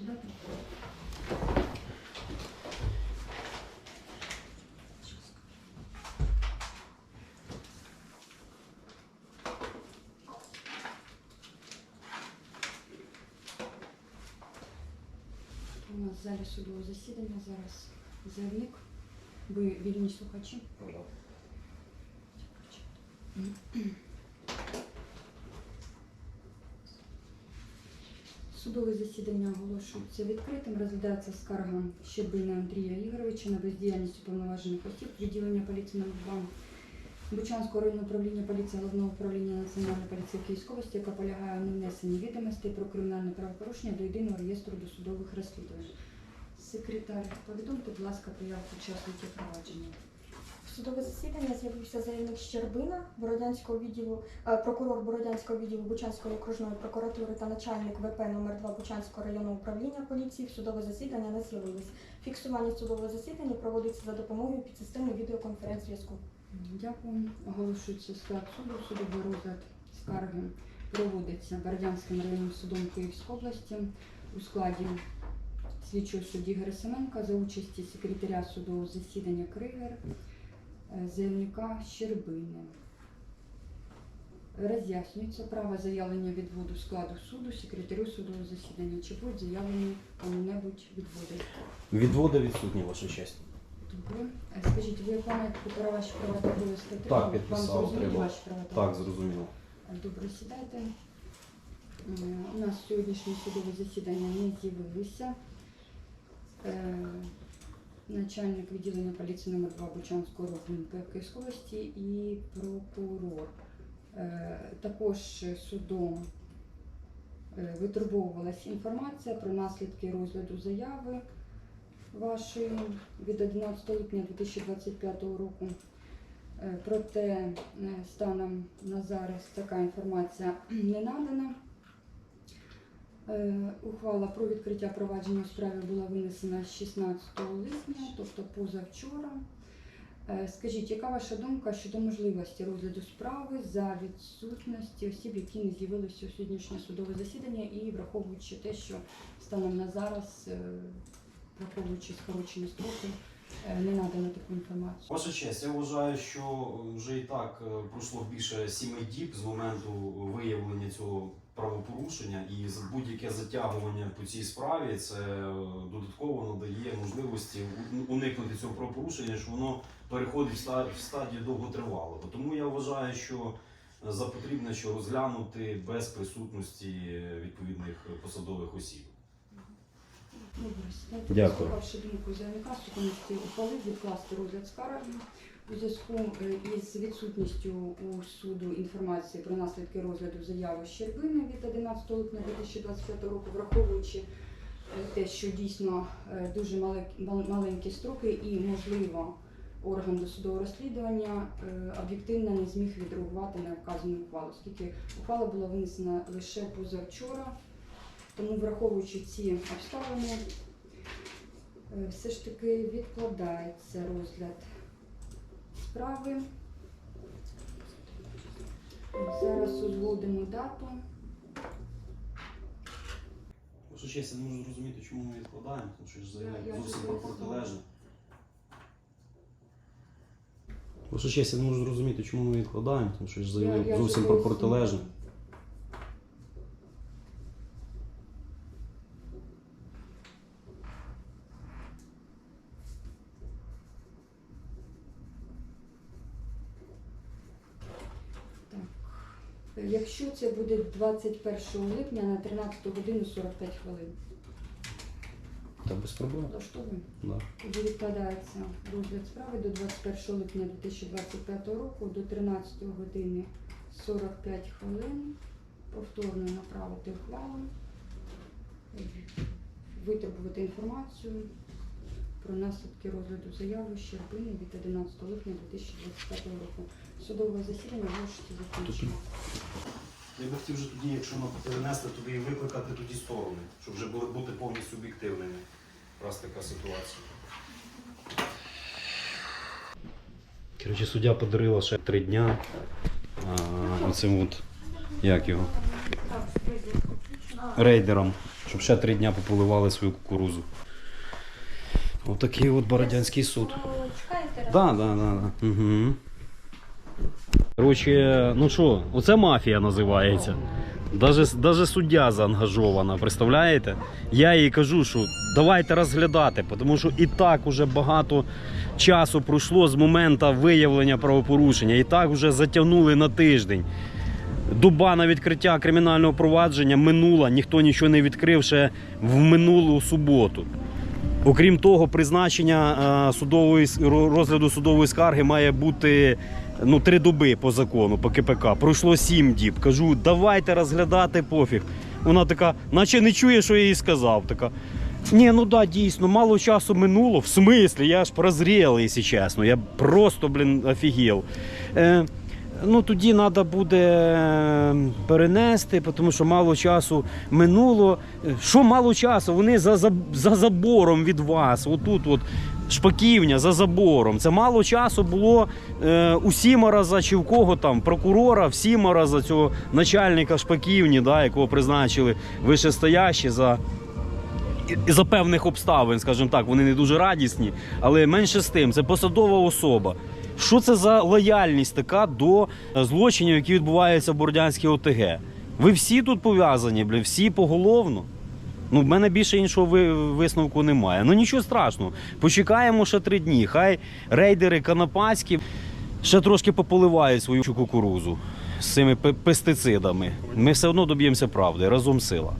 сідати. У нас в залі судового засідання зараз заявник. Ви вільні слухачі? Судове засідання оголошується відкритим. Розглядається скарга Щербина Андрія Ігоровича на бездіяльність уповноважених осіб відділення поліції 2 Бучанського районного управління поліції головного управління Національної поліції Київської області, яка полягає у невнесенні відомостей про кримінальне правопорушення до єдиного реєстру досудових розслідувань. Секретар, повідомте, будь ласка, появку учасників провадження. Судове засідання з'явився заявник Щербина Бородянського відділу, е, прокурор Бородянського відділу Бучанської окружної прокуратури та начальник ВП номер 2 Бучанського районного управління поліції. В судове засідання не з'явились. Фіксування судового засідання проводиться за допомогою підсистеми відеоконференц-зв'язку. Дякую. Оголошується склад суду. Судовий розгляд скарги проводиться Бердянським районним судом Київської області у складі слідчого судді Герасименка за участі секретаря судового засідання Кригер, заявника Щербини. Роз'яснюється право заявлення відводу складу суду секретарю судового засідання. Чи будуть заявлені кому-небудь відводи? Відводи відсутні, ваша честь. Добре. Е, Скажіть, ви виконуєте про ваші права та обов'язки? Так, отримали? підписав, Вам зрозуміли отримав. ваші права та Так, обов'язки? зрозуміло. Добре, сідайте. Е, У нас сьогоднішнє судове засідання не з'явилися. Е, Начальник відділення поліції номер 2 Бучанського МП Київської області і прокурор. Е, Також судом е, витребовувалася інформація про наслідки розгляду заяви вашої від 11 липня 2025 року. Е, Проте станом на зараз така інформація не надана. Е, Ухвала про відкриття провадження у справі була винесена 16 липня, тобто позавчора. Е, Скажіть, яка ваша думка щодо можливості розгляду справи за відсутності осіб, які не з'явилися у сьогоднішнє судове засідання, і враховуючи те, що станом на зараз, е, враховуючи скорочені строки, не надано таку інформацію? Ваша честь, я вважаю, що вже і так пройшло більше сіми діб з моменту виявлення цього правопорушення, і будь-яке затягування по цій справі це е, додатково надає можливості у- уникнути цього правопорушення, що воно переходить в стадію довготривалого. Тому я вважаю, що за потрібне, що розглянути без присутності відповідних посадових осіб. Добре. Дякую. Послухавши думку заявника, суконності ухвалив відкласти розгляд скарги у зв'язку е, із відсутністю у суду інформації про наслідки розгляду заяви Щербини від 11 липня 2025 року, враховуючи е, те, що дійсно е, дуже мале- маленькі строки і, можливо, орган досудового розслідування об'єктивно не зміг відреагувати на вказану ухвалу, оскільки ухвала була винесена лише позавчора. Тому, враховуючи ці обставини, все ж таки відкладається розгляд справи. Зараз узгодимо дату. Якщо чесно, я не можу зрозуміти, чому ми відкладаємо, тому що ж заявляє зовсім про протилежне. Якщо чесно, я не можу зрозуміти, чому ми відкладаємо, тому що ж вже зовсім про протилежне. Е, Якщо це буде 21 липня на 13 годину 45 хвилин. Та без проблем. Влаштовуємо? Да. Тоді відкладається розгляд справи до 21 липня 2025 року до 13 години 45 хвилин. Повторно направити ухвалу, витребувати інформацію про наслідки розгляду заяви Щербини від 11 липня 2025 року. Судове засідання можете закінчено. Я би хотів вже тоді, якщо ми перенесли, тоді і викликати тоді сторони, щоб вже були бути повністю об'єктивними. Раз така ситуація. Коротше, суддя подарила ще три дня. А, оцим от, як його, рейдерам, щоб ще три дня пополивали свою кукурузу. Отакий от Бородянський суд. Да, да, да, да. Угу. Коротше, ну що, оце мафія називається. Даже, даже суддя заангажована, представляєте? Я їй кажу, що давайте розглядати, тому що і так уже багато часу пройшло з моменту виявлення правопорушення, і так вже затягнули на тиждень. Доба на відкриття кримінального провадження минула, ніхто нічого не відкрив ще в минулу суботу. Окрім того, призначення е, судової розгляду судової скарги має бути ну, три доби по закону, по КПК. Пройшло сім діб. Кажу, давайте розглядати пофіг. Вона така, наче не чує, що я їй сказав. Така. Ні, ну да, дійсно, мало часу минуло. В смислі, я ж прозріл, якщо чесно. Я просто, блін, офігел. Е, ну тоді треба буде е, перенести, тому що мало часу минуло. Що мало часу? Вони за, за, за забором від вас. Отут от шпаківня за забором. Це мало часу було е, у Сімараза чи в кого там, прокурора, в Сімараза, цього начальника шпаківні, да, якого призначили вищестоящі за. За певних обставин, скажімо так, вони не дуже радісні, але менше з тим, це посадова особа. Що це за лояльність така до е, злочинів, які відбуваються в Бордянській ОТГ? Ви всі тут пов'язані, бля, всі поголовно. Ну, в мене більше іншого висновку немає. Ну нічого страшного. Почекаємо ще три дні. Хай рейдери канапацькі ще трошки пополивають свою кукурузу з цими пестицидами. Ми все одно доб'ємося правди. Разом сила.